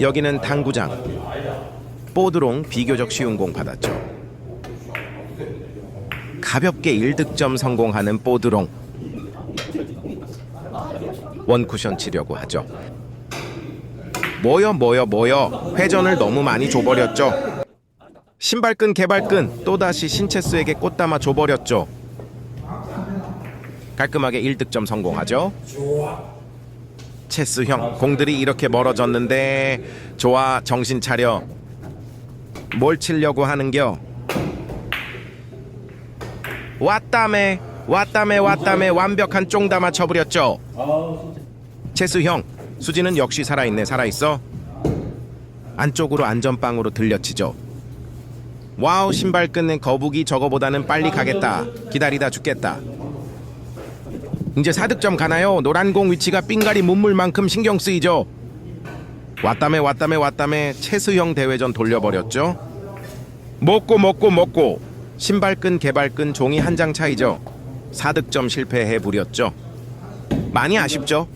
여기는 당구장. 뽀드롱 비교적 쉬운 공 받았죠. 가볍게 1득점 성공하는 뽀드롱. 원쿠션 치려고 하죠. 뭐여 뭐여 뭐여 회전을 너무 많이 줘버렸죠. 신발끈 개발끈 또다시 신체스에게 꽃담아 줘버렸죠. 깔끔하게 1득점 성공하죠. 체스 형 공들이 이렇게 멀어졌는데 좋아 정신 차려. 뭘 치려고 하는겨? 왔다매 왔다매 왔다매 완벽한 쫑담아 쳐버렸죠. 체스 형 수지는 역시 살아있네 살아있어? 안쪽으로 안전빵으로 들려치죠. 와우 신발 끊는 거북이 저거보다는 빨리 가겠다. 기다리다 죽겠다 이제 4득점 가나요? 노란 공 위치가 삥가리 문물만큼 신경 쓰이죠. 왔다매 왔다매 왔다매 채수형 대회전 돌려버렸죠. 먹고 먹고 먹고 신발끈 개발끈 종이 한 장 차이죠. 4득점 실패해 부렸죠. 많이 아쉽죠.